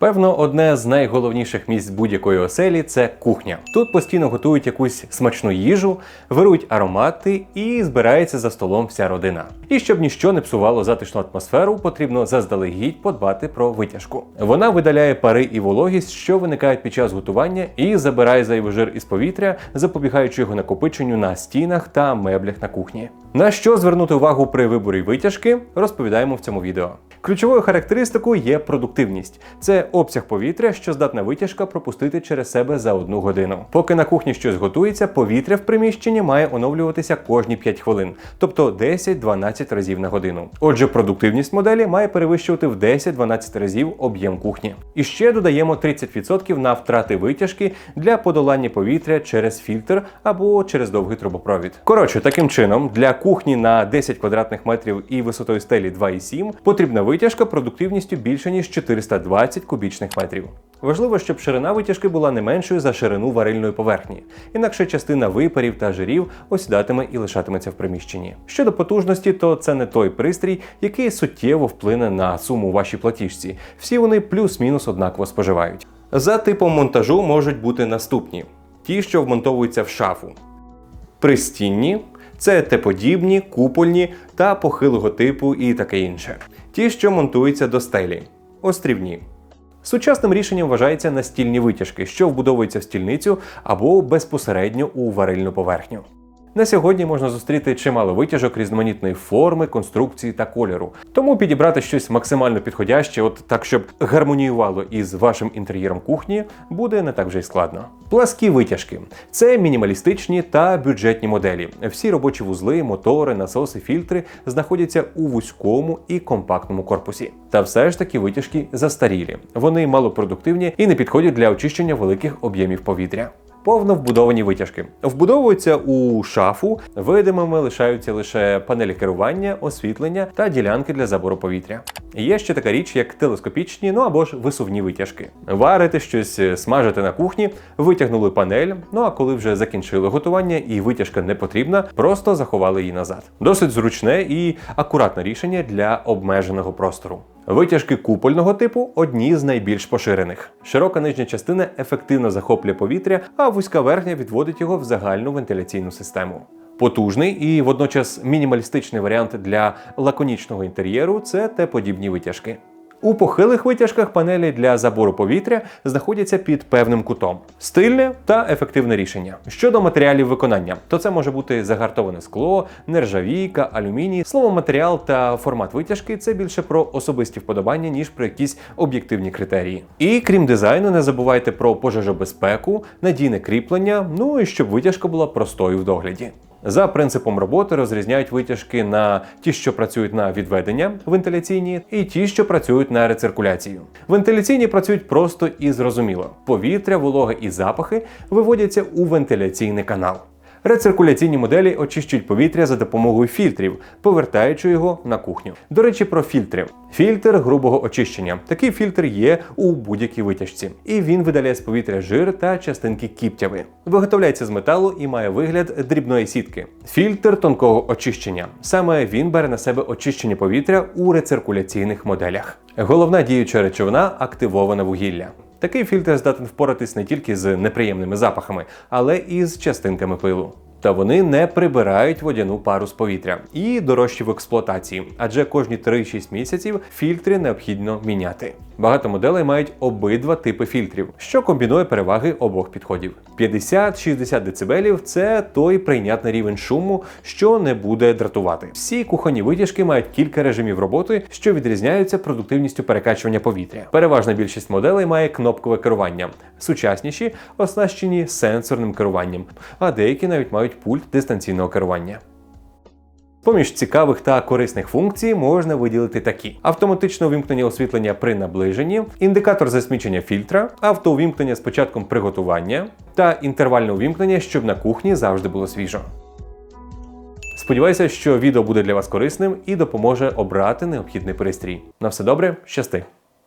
Певно, одне з найголовніших місць будь-якої оселі це кухня. Тут постійно готують якусь смачну їжу, вирують аромати і збирається за столом вся родина. І щоб ніщо не псувало затишну атмосферу, потрібно заздалегідь подбати про витяжку. Вона видаляє пари і вологість, що виникають під час готування, і забирає зайвий жир із повітря, запобігаючи його накопиченню на стінах та меблях на кухні. На що звернути увагу при виборі витяжки, розповідаємо в цьому відео. Ключовою характеристикою є продуктивність. Це обсяг повітря, що здатна витяжка пропустити через себе за одну годину. Поки на кухні щось готується, повітря в приміщенні має оновлюватися кожні 5 хвилин, тобто 10-12 разів на годину. Отже, продуктивність моделі має перевищувати в 10-12 разів об'єм кухні. І ще додаємо 30% на втрати витяжки для подолання повітря через фільтр або через довгий трубопровід. Коротше, таким чином, для кухні на 10 квадратних метрів і висотою стелі 2,7 потрібна витяжка продуктивністю більше ніж 420 кубічних метрів. Важливо, щоб ширина витяжки була не меншою за ширину варильної поверхні, інакше частина випарів та жирів осідатиме і лишатиметься в приміщенні. Щодо потужності, то це не той пристрій, який суттєво вплине на суму у вашій платіжці. Всі вони плюс-мінус однаково споживають. За типом монтажу можуть бути наступні: ті, що вмонтовуються в шафу, пристінні. Це Т-подібні, купольні та похилого типу і таке інше. Ті, що монтуються до стелі, острівні. Сучасним рішенням вважається настільні витяжки, що вбудовуються в стільницю або безпосередньо у варильну поверхню. На сьогодні можна зустріти чимало витяжок різноманітної форми, конструкції та кольору. Тому підібрати щось максимально підходяще, от так, щоб гармоніювало із вашим інтер'єром кухні, буде не так вже й складно. Пласкі витяжки це мінімалістичні та бюджетні моделі. Всі робочі вузли, мотори, насоси, фільтри знаходяться у вузькому і компактному корпусі. Та все ж таки витяжки застарілі. Вони малопродуктивні і не підходять для очищення великих об'ємів повітря. Повно вбудовані витяжки вбудовуються у шафу, видимими лишаються лише панелі керування, освітлення та ділянки для забору повітря. Є ще така річ, як телескопічні, ну або ж висувні витяжки. Варите щось, е, смажите на кухні, витягнули панель. Ну а коли вже закінчили готування і витяжка не потрібна, просто заховали її назад. Досить зручне і акуратне рішення для обмеженого простору. Витяжки купольного типу одні з найбільш поширених. Широка нижня частина ефективно захоплює повітря, а вузька верхня відводить його в загальну вентиляційну систему. Потужний і водночас мінімалістичний варіант для лаконічного інтер'єру це те подібні витяжки. У похилих витяжках панелі для забору повітря знаходяться під певним кутом. Стильне та ефективне рішення. Щодо матеріалів виконання, то це може бути загартоване скло, нержавійка, алюміній. Слово матеріал та формат витяжки це більше про особисті вподобання, ніж про якісь об'єктивні критерії. І крім дизайну, не забувайте про пожежобезпеку, надійне кріплення, ну і щоб витяжка була простою в догляді. За принципом роботи розрізняють витяжки на ті, що працюють на відведення вентиляційні, і ті, що працюють на рециркуляцію. Вентиляційні працюють просто і зрозуміло. Повітря, волога і запахи виводяться у вентиляційний канал. Рециркуляційні моделі очищують повітря за допомогою фільтрів, повертаючи його на кухню. До речі, про фільтри. Фільтр грубого очищення. Такий фільтр є у будь-якій витяжці, і він видаляє з повітря жир та частинки кіптяви. Виготовляється з металу і має вигляд дрібної сітки. Фільтр тонкого очищення. Саме він бере на себе очищення повітря у рециркуляційних моделях. Головна діюча речовина активоване вугілля. Такий фільтр здатен впоратись не тільки з неприємними запахами, але і з частинками пилу. Та вони не прибирають водяну пару з повітря і дорожчі в експлуатації, адже кожні 3-6 місяців фільтри необхідно міняти. Багато моделей мають обидва типи фільтрів, що комбінує переваги обох підходів. 50-60 дБ – це той прийнятний рівень шуму, що не буде дратувати. Всі кухонні витяжки мають кілька режимів роботи, що відрізняються продуктивністю перекачування повітря. Переважна більшість моделей має кнопкове керування. Сучасніші оснащені сенсорним керуванням, а деякі навіть мають пульт дистанційного керування. Поміж цікавих та корисних функцій можна виділити такі: автоматичне увімкнення освітлення при наближенні, індикатор засмічення фільтра, автоувімкнення з початком приготування та інтервальне увімкнення, щоб на кухні завжди було свіжо. Сподіваюся, що відео буде для вас корисним і допоможе обрати необхідний пристрій. На все добре, щасти!